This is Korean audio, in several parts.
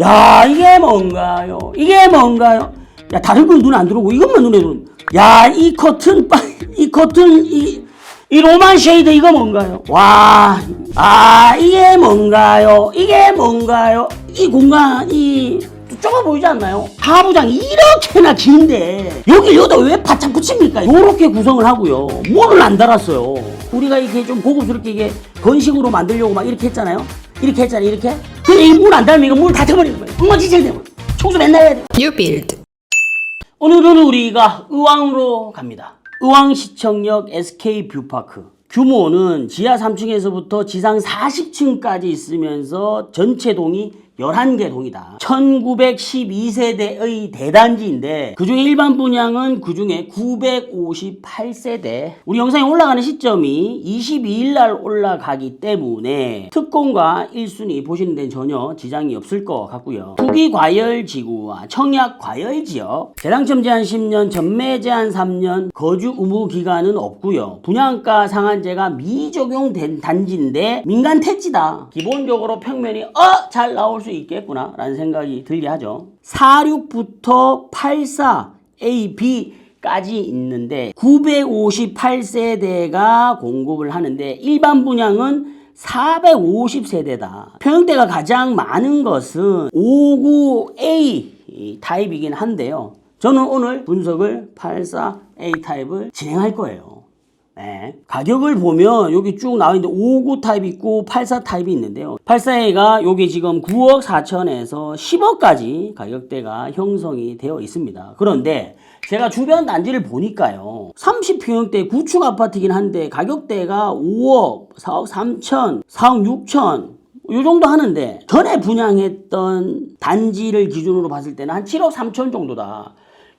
야 이게 뭔가요? 이게 뭔가요? 야 다른 건 눈에 안 들어오고 이것만 눈에 들어. 야이 커튼 빠- 이 커튼 이, 이 로만 쉐이드 이거 뭔가요? 와, 아 이게 뭔가요? 이게 뭔가요? 이 공간이 좁아 보이지 않나요? 하부장 이렇게나 긴데 여기 여기다 왜 바짝 붙입니까? 이렇게 구성을 하고요. 문을 안 달았어요. 우리가 이렇게 좀 고급스럽게 이게 건식으로 만들려고 막 이렇게 했잖아요. 이렇게 했잖아요. 이렇게. 근데 이문안 달면 이거 물다 쳐버리는 거예요. 엉망진창이 되면 청소 맨날 해야 돼. You build. 오늘은 우리가 의왕으로 갑니다. 의왕시청역 SK 뷰파크. 규모는 지하 3층에서부터 지상 40층까지 있으면서 전체 동이 11개 동이다. 1912세대의 대단지인데 그중에 일반 분양은 그중에 958세대. 우리 영상이 올라가는 시점이 22일 날 올라가기 때문에 특공과 1순위 보시는 데는 전혀 지장이 없을 것 같고요. 투기 과열 지구와 청약 과열 지역, 재당첨 제한 10년, 전매 제한 3년, 거주 의무 기간은 없고요. 분양가 상한제가 미적용된 단지인데 민간 택지다. 기본적으로 평면이 어 잘 나올 수 있겠구나 라는 생각이 들게 하죠. 46부터 84 A, B 까지 있는데 958세대가 공급을 하는데 일반 분양은 450세대다. 평형대가 가장 많은 것은 59A 타입이긴 한데요. 저는 오늘 분석을 84A 타입을 진행할 거예요. 네. 가격을 보면 여기 쭉 나와 있는데 59 타입 있고 84 타입이 있는데요. 84A가 여기 지금 9억 4천에서 10억까지 가격대가 형성이 되어 있습니다. 그런데 제가 주변 단지를 보니까요. 30평형대 구축 아파트이긴 한데 가격대가 5억, 4억 3천, 4억 6천 요 정도 하는데 전에 분양했던 단지를 기준으로 봤을 때는 한 7억 3천 정도다.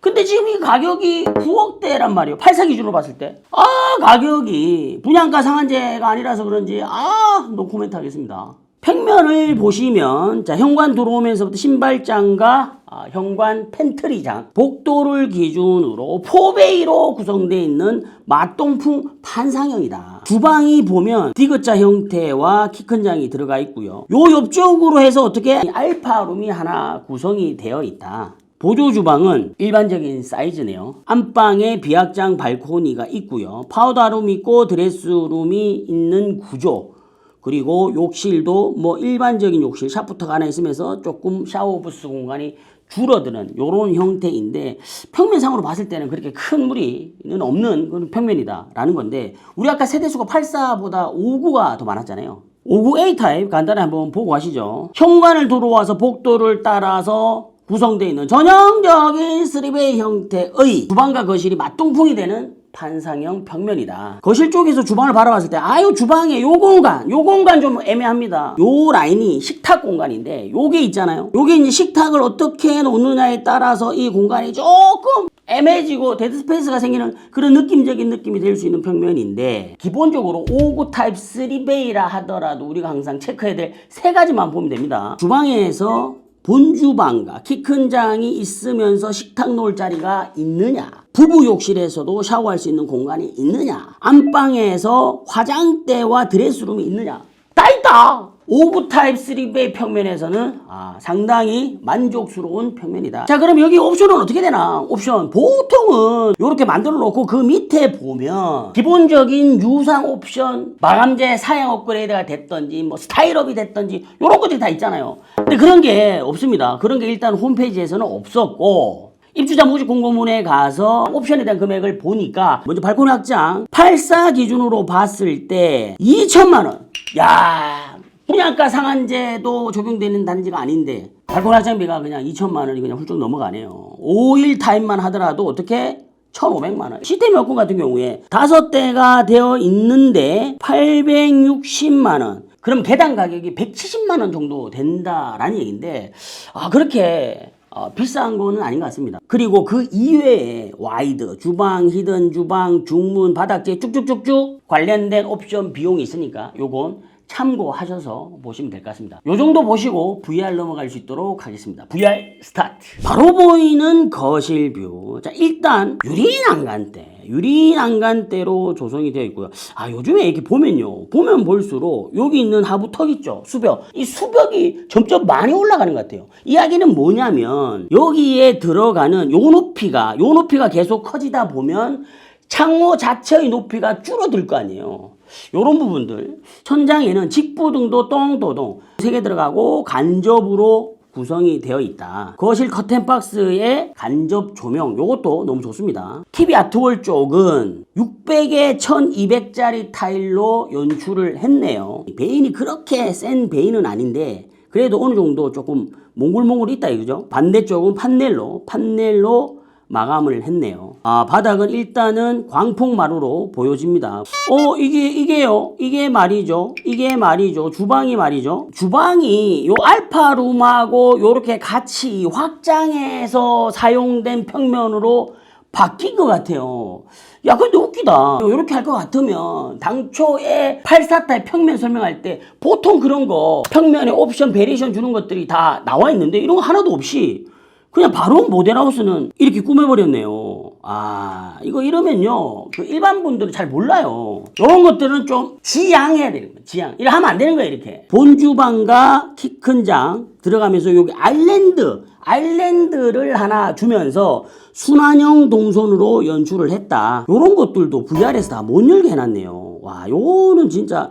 근데 지금 이 가격이 9억대란 말이에요. 84 기준으로 봤을 때. 아, 가격이 분양가 상한제가 아니라서 그런지 아, 노코멘트 하겠습니다. 평면을 보시면 자, 현관 들어오면서부터 신발장과 아, 현관 팬트리장, 복도를 기준으로 포베이로 구성되어 있는 마동풍 판상형이다. 주방이 보면 디귿자 형태와 키 큰 장이 들어가 있고요. 요 옆쪽으로 해서 어떻게 알파룸이 하나 구성이 되어 있다. 보조 주방은 일반적인 사이즈네요. 안방에 비약장 발코니가 있고요. 파우더룸 있고 드레스룸이 있는 구조. 그리고 욕실도 뭐 일반적인 욕실 샤프터가 하나 있으면서 조금 샤워 부스 공간이 줄어드는 이런 형태인데 평면상으로 봤을 때는 그렇게 큰 무리는 없는 그런 평면이다라는 건데 우리 아까 세대수가 84보다 59가 더 많았잖아요. 59A 타입 간단히 한번 보고 가시죠. 현관을 들어와서 복도를 따라서 구성되어 있는 전형적인 3베이 형태의 주방과 거실이 맞동풍이 되는 판상형 평면이다. 거실 쪽에서 주방을 바라봤을 때 아유 주방에 요 공간 요 공간 좀 애매합니다. 요 라인이 식탁 공간인데 요게 있잖아요. 요게 이제 식탁을 어떻게 놓느냐에 따라서 이 공간이 조금 애매해지고 데드스페이스가 생기는 그런 느낌적인 느낌이 될 수 있는 평면인데 기본적으로 59 타입 3베이라 하더라도 우리가 항상 체크해야 될 세 가지만 보면 됩니다. 주방에서 본주방과 키 큰 장이 있으면서 식탁 놓을 자리가 있느냐? 부부 욕실에서도 샤워할 수 있는 공간이 있느냐? 안방에서 화장대와 드레스룸이 있느냐? 다 있다 5구 타입 3베이 평면에서는 아, 상당히 만족스러운 평면이다. 자 그럼 여기 옵션은 어떻게 되나? 옵션 보통은 이렇게 만들어 놓고 그 밑에 보면 기본적인 유상 옵션 마감재 사양 업그레이드가 됐던지 뭐 스타일업이 됐던지 이런 것들이 다 있잖아요. 근데 그런 게 없습니다. 그런 게 일단 홈페이지에서는 없었고 입주자 모집 공고문에 가서 옵션에 대한 금액을 보니까 먼저 발코니 확장 84 기준으로 봤을 때 2천만 원. 야 분양가 상한제도 적용되는 단지가 아닌데 발코니 확장비가 그냥 2천만 원이 그냥 훌쩍 넘어가네요. 5일 타임만 하더라도 어떻게 1,500만 원. 시스템 여건 같은 경우에 다섯 대가 되어 있는데 860만 원. 그럼 개당 가격이 170만 원 정도 된다라는 얘기인데 아 그렇게 어, 비싼 거는 아닌 것 같습니다. 그리고 그 이외에 와이드, 주방, 히든 주방, 중문, 바닥재 쭉쭉쭉쭉 관련된 옵션 비용이 있으니까 요건 참고하셔서 보시면 될 것 같습니다. 요 정도 보시고 VR 넘어갈 수 있도록 하겠습니다. VR 스타트. 바로 보이는 거실 뷰. 자, 일단 유리 난간대. 유리 난간대로 조성이 되어 있고요. 아 요즘에 이렇게 보면요, 보면 볼수록 여기 있는 하부 턱 있죠, 수벽. 이 수벽이 점점 많이 올라가는 것 같아요. 이야기는 뭐냐면 여기에 들어가는 요 높이가 요 높이가 계속 커지다 보면 창호 자체의 높이가 줄어들 거 아니에요. 요런 부분들. 천장에는 직부 등도 똥도동 세개 들어가고 간접으로 구성이 되어 있다. 거실 커튼 박스에 간접 조명 요것도 너무 좋습니다. TV 아트월 쪽은 600에 1200짜리 타일로 연출을 했네요. 베인이 그렇게 센 베인은 아닌데 그래도 어느 정도 조금 몽글몽글 있다 이거죠. 반대쪽은 판넬로 판넬로 마감을 했네요. 아, 바닥은 일단은 광폭마루로 보여집니다. 어, 이게, 이게요. 이게 말이죠. 이게 말이죠. 주방이 말이죠. 주방이 요 알파룸하고 요렇게 같이 확장해서 사용된 평면으로 바뀐 것 같아요. 야, 근데 웃기다. 이렇게 할 것 같으면 당초에 84타입 평면 설명할 때 보통 그런 거 평면에 옵션, 베리에이션 주는 것들이 다 나와 있는데 이런 거 하나도 없이 그냥 바로 모델하우스는 이렇게 꾸며버렸네요. 아, 이거 이러면요. 그 일반 분들은 잘 몰라요. 이런 것들은 좀 지양해야 되는 거예요. 지양. 이래 하면 안 되는 거예요, 이렇게. 본주방과 키 큰 장 들어가면서 여기 아일랜드, 아일랜드를 하나 주면서 순환형 동선으로 연출을 했다. 요런 것들도 VR에서 다 못 열게 해놨네요. 와, 요거는 진짜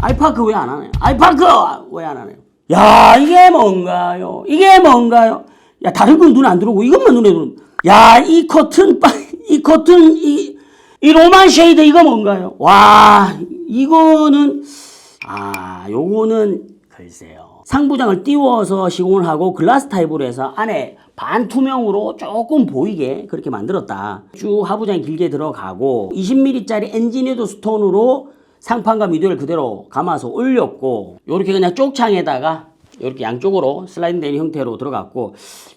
알파크 왜 안 하나요? 알파크 왜 안 하나요? 야, 이게 뭔가요? 이게 뭔가요? 야, 다른 건 눈에 안 들어오고 이것만 눈에 들어. 야, 이 커튼, 빠- 이 커튼, 이, 이 로만 쉐이드 이거 뭔가요? 와, 이거는, 아, 요거는 글쎄요. 상부장을 띄워서 시공을 하고 글라스 타입으로 해서 안에 반투명으로 조금 보이게 그렇게 만들었다. 쭉 하부장이 길게 들어가고 20mm짜리 엔지니어드 스톤으로 상판과 미드를 그대로 감아서 올렸고 요렇게 그냥 쪽창에다가 이렇게 양쪽으로 슬라이딩 되는 형태로 들어갔고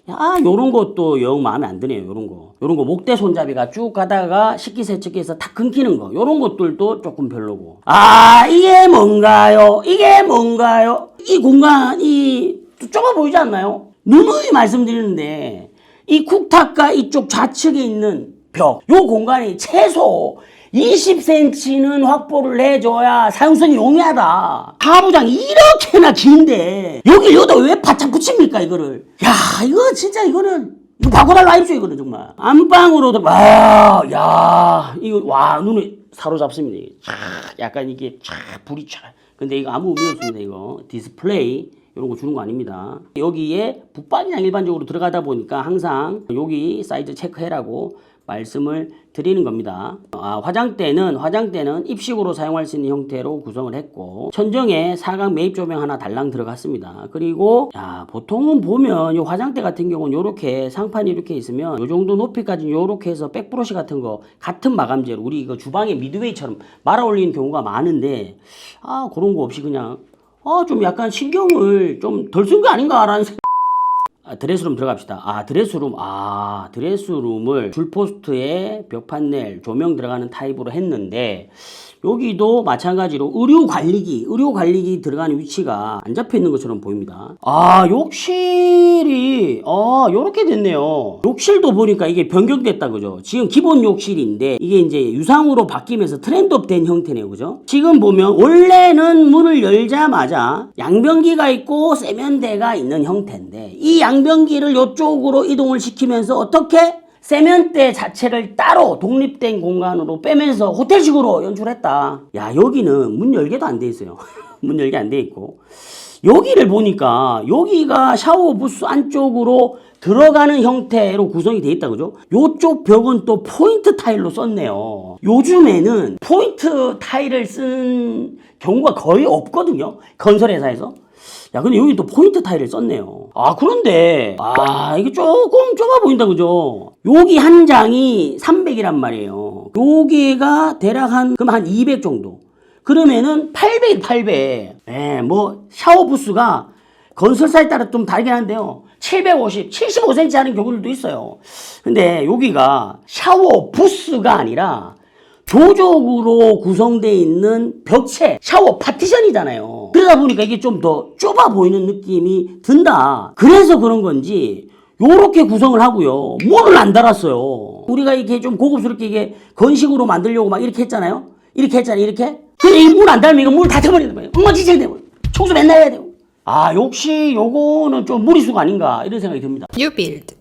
야 요런 것도 영 마음에 안 드네요 요런 거. 요런 거 목대 손잡이가 쭉 가다가 식기세척기에서 탁 끊기는 거. 요런 것들도 조금 별로고. 아 이게 뭔가요? 이게 뭔가요? 이 공간이 좁아 보이지 않나요? 누누이 말씀드리는데 이 쿡탑과 이쪽 좌측에 있는 벽, 요 공간이 최소 20cm는 확보를 해줘야 사용성이 용이하다. 하부장 이렇게나 긴데 여기 여기다 왜 바짝 붙입니까 이거를? 야 이거 진짜 이거는 이거 바꿔달라 했죠 이거는 정말 안방으로도 와야 이거 와 눈에 사로잡습니다. 촤, 약간 이게 촤, 불이 촤. 근데 이거 아무 의미 없습니다 이거 디스플레이 이런 거 주는 거 아닙니다. 여기에 붙박이랑 일반적으로 들어가다 보니까 항상 여기 사이즈 체크해라고 말씀을 드리는 겁니다. 아, 화장대는 화장대는 입식으로 사용할 수 있는 형태로 구성을 했고 천정에 사각 매입 조명 하나 달랑 들어갔습니다. 그리고 야, 보통은 보면 이 화장대 같은 경우는 이렇게 상판이 이렇게 있으면 이 정도 높이까지 이렇게 해서 백브러시 같은 거 같은 마감재로 우리 이거 주방에 미드웨이처럼 말아 올리는 경우가 많은데 아 그런 거 없이 그냥 아, 좀 약간 신경을 좀 덜 쓴 거 아닌가라는 생각. 아, 드레스룸 들어갑시다. 아, 드레스룸. 아, 드레스룸을 줄포스트에 벽 판넬, 조명 들어가는 타입으로 했는데 여기도 마찬가지로 의류 관리기, 의류 관리기 들어가는 위치가 안 잡혀 있는 것처럼 보입니다. 아, 욕실이 아, 요렇게 됐네요. 욕실도 보니까 이게 변경됐다 그죠? 지금 기본 욕실인데 이게 이제 유상으로 바뀌면서 트렌드업 된 형태네요. 그죠? 지금 보면 원래는 문을 열자마자 양변기가 있고 세면대가 있는 형태인데 이 양변기를 이쪽으로 이동을 시키면서 어떻게 세면대 자체를 따로 독립된 공간으로 빼면서 호텔식으로 연출했다. 야, 여기는 문 열개도 안 돼 있어요. 문 열개 안 돼 있고. 여기를 보니까 여기가 샤워 부스 안쪽으로 들어가는 형태로 구성이 돼 있다 그죠? 요쪽 벽은 또 포인트 타일로 썼네요. 요즘에는 포인트 타일을 쓴 경우가 거의 없거든요. 건설 회사에서. 야, 근데 여기 또 포인트 타일을 썼네요. 아, 그런데, 아, 이게 조금 좁아 보인다, 그죠? 여기 한 장이 300이란 말이에요. 여기가 대략 한, 그럼 한 200 정도. 그러면은 800, 800. 예, 뭐, 샤워 부스가 건설사에 따라 좀 다르긴 한데요. 750, 75cm 하는 경우들도 있어요. 근데 여기가 샤워 부스가 아니라 조적으로 구성되어 있는 벽체, 샤워 파티션이잖아요. 그러다 보니까 이게 좀 더 좁아 보이는 느낌이 든다. 그래서 그런 건지 요렇게 구성을 하고요. 문을 안 달았어요. 우리가 이렇게 좀 고급스럽게 이게 건식으로 만들려고 막 이렇게 했잖아요. 이렇게 했잖아요. 이렇게. 근데 이문안 달면 이거 문을 다 쳐버리는 거예요. 엉망진창이 되고. 청소 맨날 해야 되고. 아, 역시 요거는 좀 무리수가 아닌가 이런 생각이 듭니다. Build.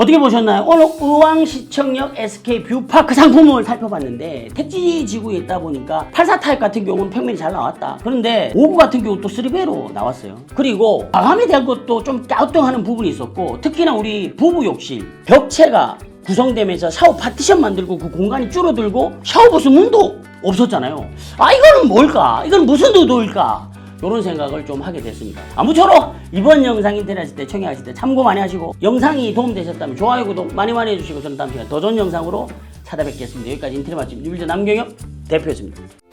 어떻게 보셨나요? 오늘 의왕시청역 SK 뷰파크 상품을 살펴봤는데 택지 지구에 있다 보니까 84 타입 같은 경우는 평면이 잘 나왔다. 그런데 59 같은 경우 또 3배로 나왔어요. 그리고 마감에 대한 것도 좀 갸우뚱하는 부분이 있었고 특히나 우리 부부 욕실 벽체가 구성되면서 샤워 파티션 만들고 그 공간이 줄어들고 샤워 부스 문도 없었잖아요. 아 이거는 뭘까? 이건 무슨 의도일까? 이런 생각을 좀 하게 됐습니다. 아무쪼록 이번 영상 인터넷 때 청약하실 때 참고 많이 하시고 영상이 도움되셨다면 좋아요 구독 많이 많이 해주시고 저는 다음 시간에 더 좋은 영상으로 찾아뵙겠습니다. 여기까지 인터넷 맛집 뉴빌드 남경엽 대표였습니다.